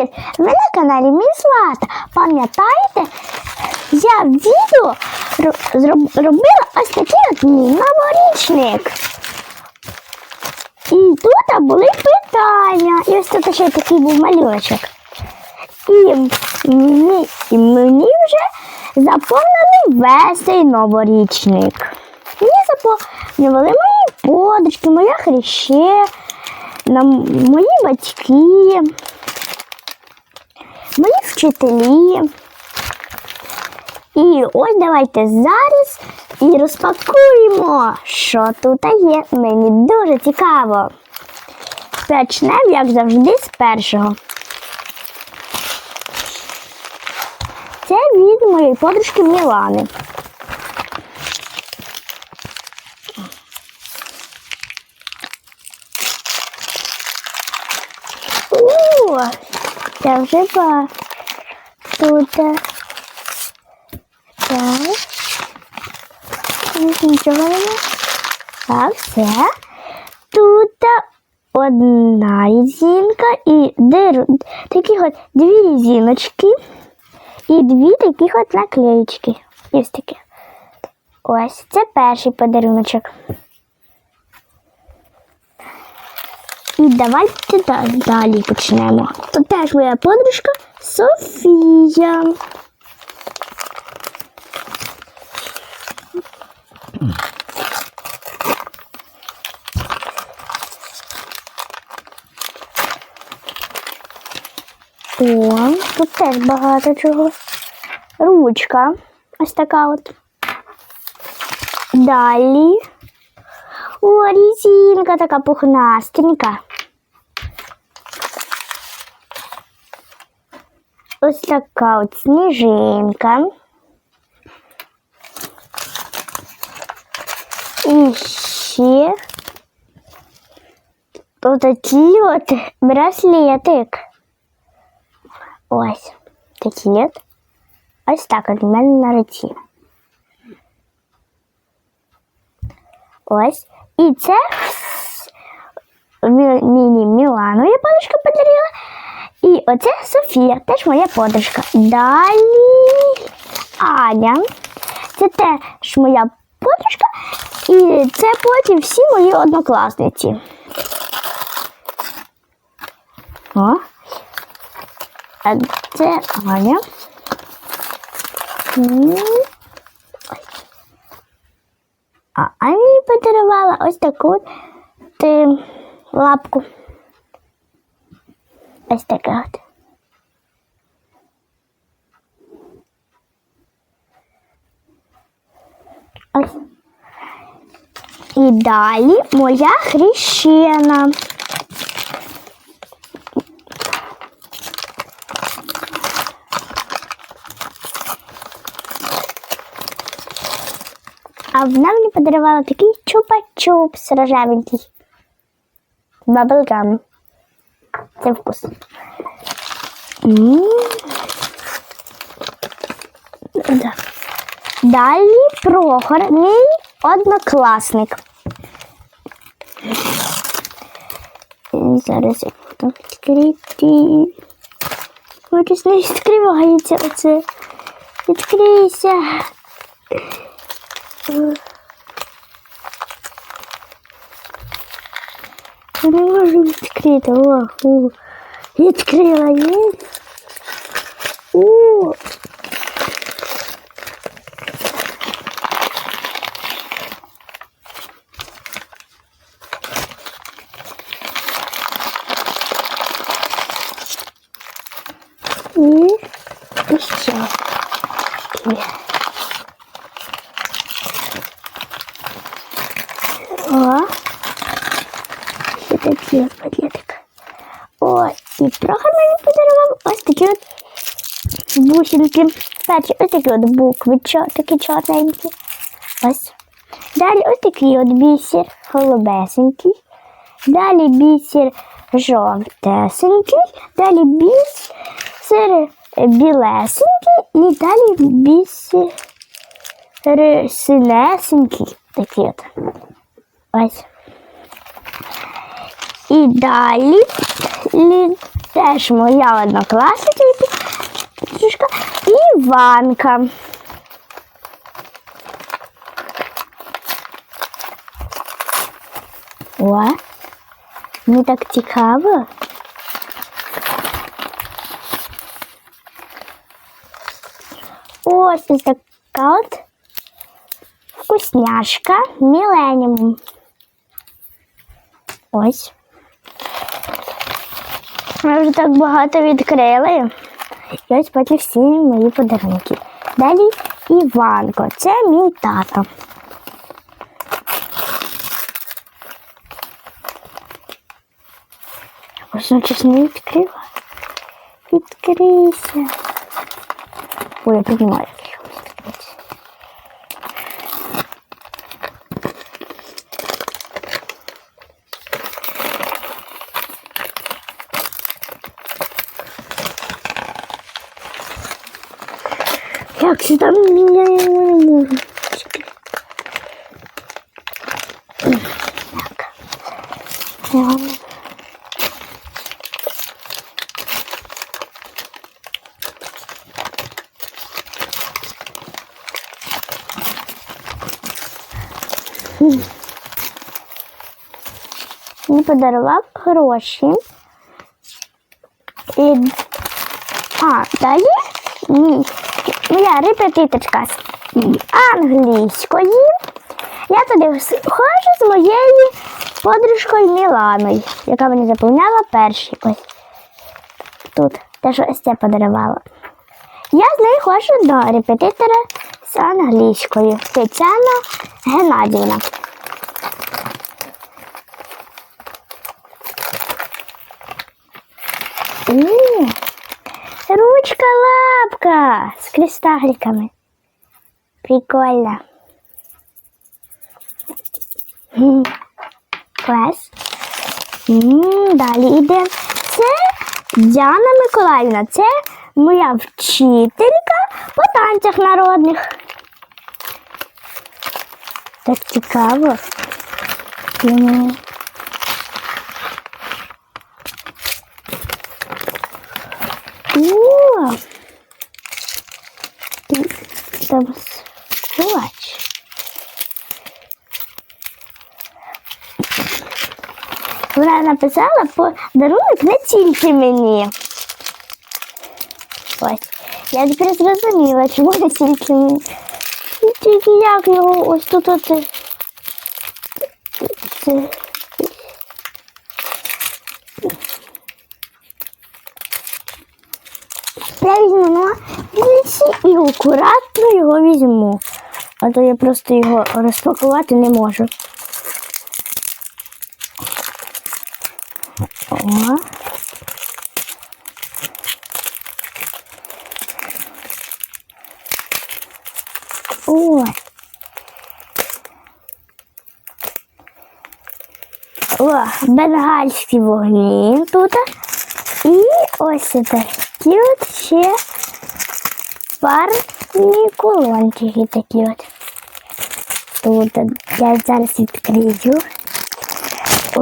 Привіт! Ви на каналі Міс Лата. Пам'ятаєте, я відео ро- робила ось такий от мій новорічник. І тут були питання. І ось тут ще такий був малюночок. І мені, і мені вже заповнили весь цей новорічник. Мені заповнювали мої подружки, моя хреще, мої батьки, мої вчителі. І ось давайте зараз і розпакуємо, що тут є. Мені дуже цікаво. Почнемо, як завжди, з першого. Це від моєї подружки Мілани. О, це вже ба. Тут. Так. Нічого немає. Так, все. Тут одна резинка і такі от дві резиночки і дві таких от наклеїчки. Ось такі. Ось це перший подаруночок. І давайте да- далі почнемо. Тут теж моя подружка Софія. О, тут теж багато чого. Ручка. Ось така от. Далі. О, резинка така пухнастенька. Ось така от сніжинка. І ще отакий от браслетик. Ось такий от. Ось так от в мене на руці. Ось. І це мі- міні Мілану я подружка подарила. І оце Софія, теж моя подружка. Далі Аня. Це теж моя подружка. І це потім всі мої однокласниці. О. А це Аня. А Аня подарувала ось таку от, е, лапку. Ось така от. І далі моя хрещена. А вона мені подарувала такий чупа-чупс рожевенький. Баблгам. Це вкус. М. Да. Далі Прохор, мій однокласник. Зараз я буду відкрити. Ось не відкривається оце. Відкрийся. Не можу відкрити. О, о. Відкрила є. О. І ще. Є. О. Ще такі от пакетик. О, і Прохор мені подарував ось такі от бусинки. Перші ось такі от букви, чо, такі чорненькі. Ось. Далі ось такий от бісер голубесенький. Далі бісер жовтесенький. Далі бісер білесенький. І далі бісер синесенький. Такі от. Ось. І далі лі- теж моя однокласниця Іванка. О, мені так цікаво. Ось ось така от вкусняшка Міленіум. Ось. Ми вже так багато відкрили. І ось потім всі мої подарунки. Далі Іванко, це мій тато. Ось чесно відкрила. Відкрийся. Ой, я піднімаю. Як же там я не? Так. Я Мені подарував гроші. І... А, далі моя репетиторка з англійської. Я туди ходжу з моєю подружкою Міланою, яка мені заповняла перші. Ось тут, те, що це подарувала. Я з нею ходжу до репетитора з англійською. Тетяна Геннадівна. М, лапка з кристаликами. Прикольно. Клас. Далі йде. Це Діана Миколаївна. Це моя вчителька по танцях народних. Так цікаво. М. О! Ти там скулач. Вона написала подарунок не тільки мені. Ось. Я тепер зрозуміла, чому не тільки мені. Ну, Тільки як його ось тут от. Я візьму вулиці і акуратно його візьму. А то я просто його розпакувати не можу. О. О. О, бенгальські вогні тут. І ось такі от ще парні колончики такі от. Тут я зараз відкрию. О.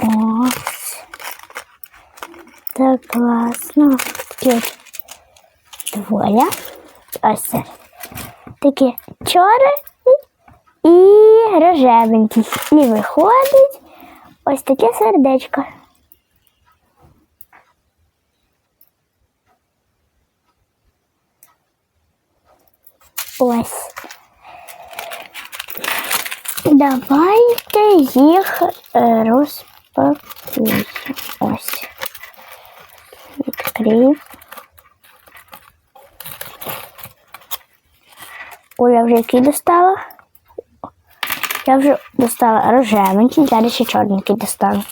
Ось. Так класно. Такі Двоє. Ось це. Такі чори і рожевенькі. І виходить ось таке сердечко. Ось. Давайте їх е, розпакуємо. Ось. Відкрив. Ой, я вже який достала. Я вже достала рожевенький, зараз ще чорненький достану.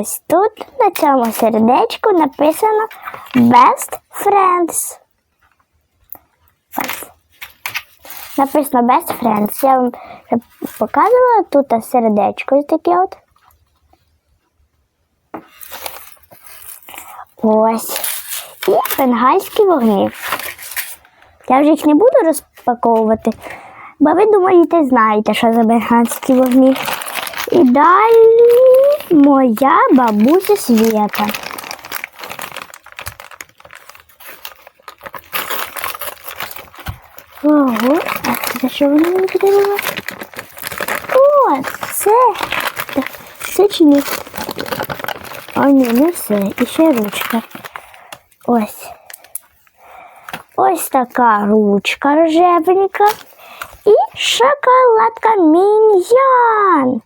Ось тут на цьому сердечку написано Best Friends. Ось. Написано Best Friends. Я вам показувала тут сердечко ось таке от. Ось. І бенгальські вогні. Я вже їх не буду розпаковувати, бо ви думаєте, знаєте, що за бенгальські вогні. І далі моя бабуся Свєта. Ого, а це що вона мені подарувала? О, це. Так, Все чи ні? А ні, не все. І ще ручка. Ось. Ось така ручка рожевенька. І шоколадка міньян.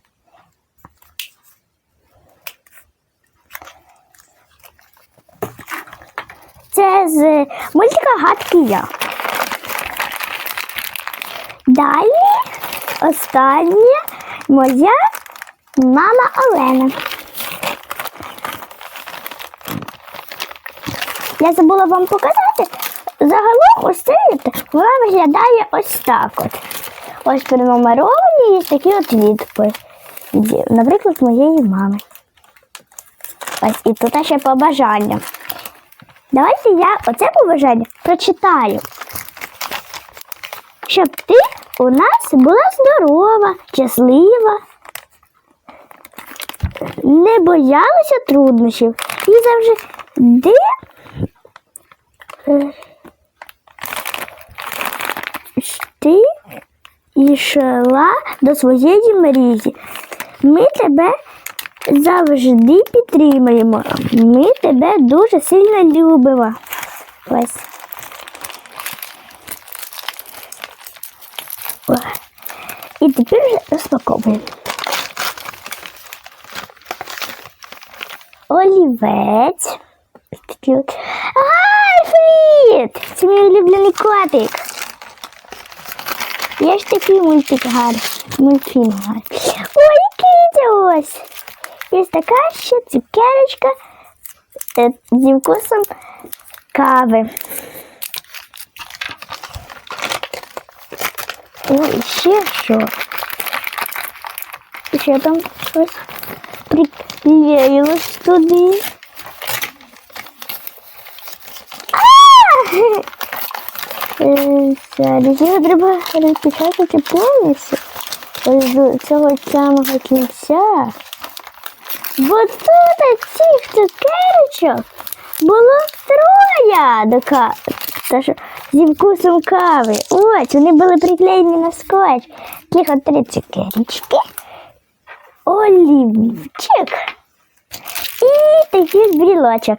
Це з мультика Гадкий я. Далі останнє моя мама Олена. Я забула вам показати. Загалом ось це вона виглядає ось так от. Ось пронумеровані є такі от відповіді. Наприклад, моєї мами. Ось і тут ще побажання. Давайте я оце побажання прочитаю. Щоб ти у нас була здорова, щаслива, не боялася труднощів і завжди ти йшла до своєї мрії. Ми тебе завжди підтримуємо. Ми тебе дуже сильно любимо. Ось. О. І тепер вже розпаковуємо. Олівець. Такий от. Це мій улюблений котик. Є ж такий мультик гарний. Мультфільм гарний. Ой, киця ось. Є така ще цукерочка е, зі вкусом кави. Ой, ще що? Ще там щось приклеїлось туди. Е, Зараз його треба розпечатати повністю ось до цього самого кінця. Бо тут цих цукерочок було троє до ка... Зі вкусом кави. Ось, вони були приклеєні на скотч. Таких от три цукерочки. Олівчик. І такий брілочок.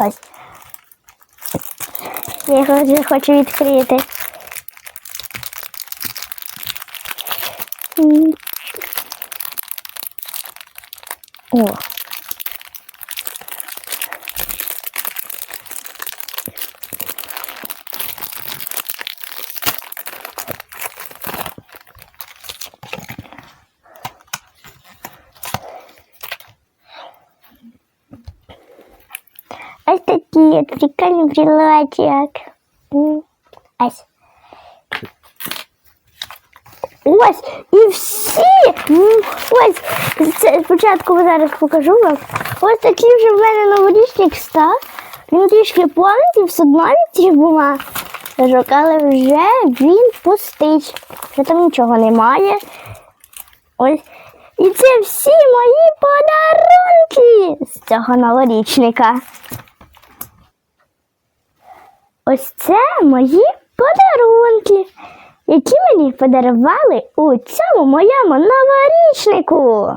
Ось. Я його вже хочу відкрити. М. О. От прикольний брілочок. М, Ось. І всі. Ось спочатку зараз покажу вам. Ось такий вже в мене новорічник став. Він трішки повністю, все одно від бумаг. Але вже він пустить. Вже там нічого немає. Ось. І це всі мої подарунки з цього новорічника. Ось це мої подарунки, які мені подарували у цьому моєму новорічнику.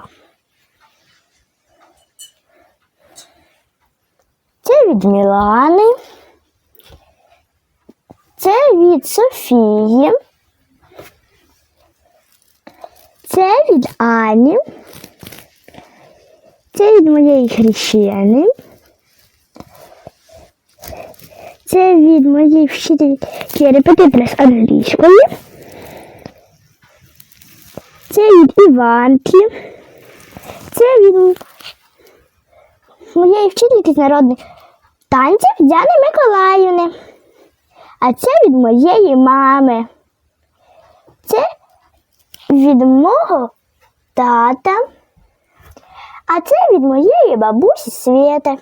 Це від Мілани. Це від Софії. Це від Ані. Це від моєї хрещени. Це від моєї вчительки репетитора з англійської. Це від Іванки. Це від моєї вчительки з народних танців Діани Миколаївни. А це від моєї мами. Це від мого тата. А це від моєї бабусі Свєти.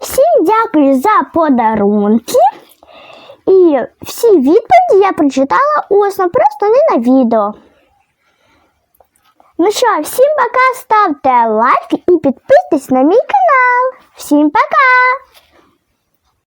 Всім дякую за подарунки. І всі відповіді я прочитала усно, просто не на відео. Ну що, всім пока, ставте лайк і підписуйтесь на мій канал. Всім пока!